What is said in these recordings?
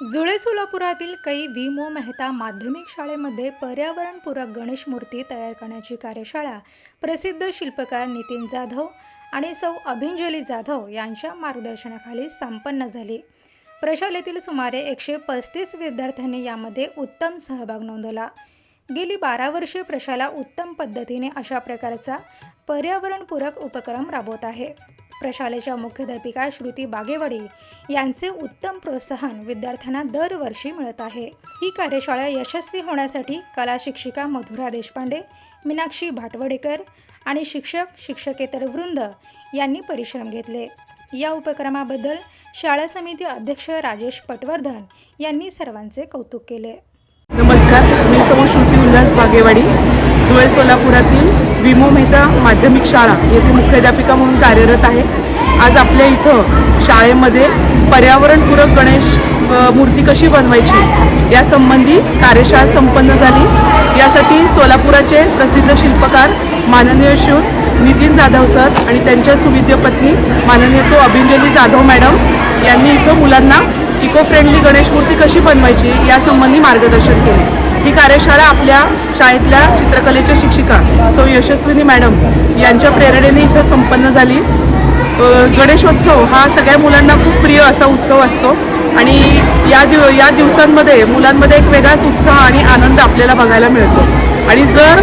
जुळे सोलापुरातील कै व्ही मो मेहता माध्यमिक शाळेमध्ये पर्यावरणपूरक गणेश मूर्ती तयार करण्याची कार्यशाळा प्रसिद्ध शिल्पकार नितीन जाधव आणि सौ अभिंजली जाधव यांच्या मार्गदर्शनाखाली संपन्न झाली. प्रशालेतील सुमारे एकशे पस्तीस विद्यार्थ्यांनी यामध्ये उत्तम सहभाग नोंदवला. गेली बारा वर्षे प्रशाला उत्तम पद्धतीने अशा प्रकारचा पर्यावरणपूरक उपक्रम राबवत आहे. प्रशालेच्या मुख्याध्यापिका श्रुती बागेवाडी यांचे उत्तम प्रोत्साहन विद्यार्थ्यांना दरवर्षी मिळत आहे. ही कार्यशाळा यशस्वी होण्यासाठी कला शिक्षिका मधुरा देशपांडे मीनाक्षी भाटवडेकर आणि शिक्षक शिक्षकेतर वृंद यांनी परिश्रम घेतले. या उपक्रमाबद्दल शाळा समिती अध्यक्ष राजेश पटवर्धन यांनी सर्वांचे कौतुक केले. नमस्कार मी समोर श्रुती उल्हास बागेवाडी. जुळे सोलापुरातील विमो मेहता माध्यमिक शाळा येथे मुख्याध्यापिका म्हणून कार्यरत आहे. आज आपल्या इथं शाळेमध्ये पर्यावरणपूरक गणेश मूर्ती कशी बनवायची यासंबंधी कार्यशाळा संपन्न झाली. यासाठी सोलापुराचे प्रसिद्ध शिल्पकार माननीय श्रीयुत नितीन जाधव सर आणि त्यांच्या सुविद्य पत्नी माननीय सो अभिंजली जाधव मॅडम यांनी इथं मुलांना इको फ्रेंडली गणेश मूर्ती कशी बनवायची यासंबंधी मार्गदर्शन केले. ही कार्यशाळा आपल्या शाळेतल्या चित्रकलेच्या शिक्षिका सौ यशस्विनी मॅडम यांच्या प्रेरणेने इथं संपन्न झाली. गणेशोत्सव हा सगळ्या मुलांना खूप प्रिय असा उत्सव असतो आणि या दिव या दिवसांमध्ये मुलांमध्ये एक वेगळाच उत्साह आणि आनंद आपल्याला बघायला मिळतो. आणि जर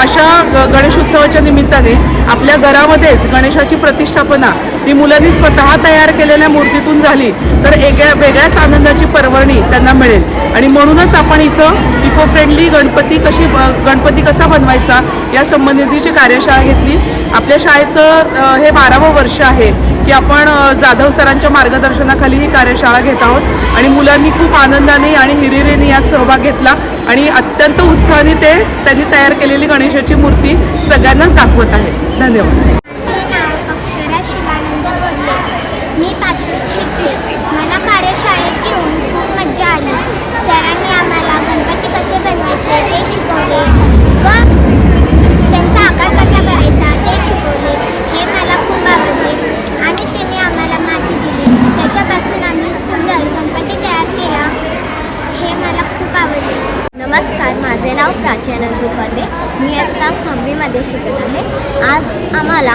अशा ग- गणेशोत्सवाच्या निमित्ताने आपल्या घरामध्येच गणेशाची प्रतिष्ठापना ही मुलांनी स्वतः तयार केलेल्या मूर्तीतून झाली तर एक वेगळ्याच आनंदाची पर्वणी त्यांना मिळेल. आणि म्हणूनच आपण इथं इको फ्रेंडली गणपती कशी ब- गणपती कसा बनवायचा या संबंधीची कार्यशाळा घेतली. आपल्या शाळेचं हे बारावं वर्ष आहे की आपण जाधव सरांच्या मार्गदर्शनाखाली ही कार्यशाळा घेत आहोत. आणि मुलांनी खूप आनंदाने आणि हिरिरीने यात सहभाग घेतला आणि अत्यंत उत्साहाने ते त्यांनी तयार केलेली गणेशाची मूर्ती सगळ्यांनाच दाखवत आहे धन्यवाद. मी पाचवीत शिकले. मला कार्यशाळेत येऊन खूप मज्जा आली सरांनी आम्हाला गणपती कसे बनवायचे ते शिकवले व त्यांचा आकार कसा करायचा ते शिकवले हे मला खूप आवडले आणि त्यांनी आम्हाला माहिती दिली त्याच्यापासून आम्ही सुंदर गणपती तयार केला हे मला खूप आवडले नमस्कार माझे नाव प्राची नंदुपदे मी आत्ता सहावीमध्ये शिकत आहे. आज आम्हाला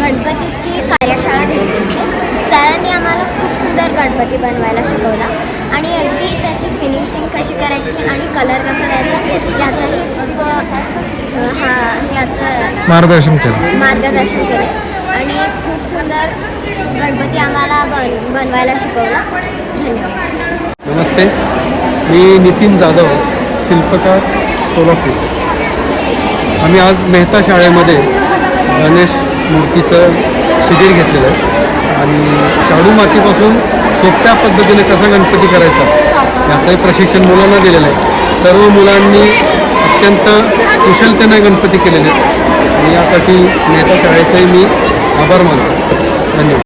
गणपतीची कार्यशाळा घेतली होती. सरांनी आम्हाला खूप सुंदर गणपती बनवायला शिकवला. आणि अगदी त्याची फिनिशिंग कशी करायची आणि कलर कसा द्यायचा याचाही हा याचं मार्गदर्शन केलं. मार्गदर्शन केले. आणि खूप सुंदर गणपती आम्हाला बन बनवायला शिकवला. धन्यवाद. नमस्ते. मी नितीन जाधव. शिल्पकार सोलापूर. आम्ही आज मेहता शाळेमध्ये गणेश मूर्तीचं शिबिर घेतलेलं आहे. आणि शाडू मातीपासून सोप्या पद्धतीने कसा गणपती करायचा याचंही प्रशिक्षण मुलांना दिलेलं आहे. सर्व मुलांनी अत्यंत कुशलतेने गणपती केलेले आहेत. आणि यासाठी मेहता शाळेचंही मी आभार मानतो. धन्यवाद.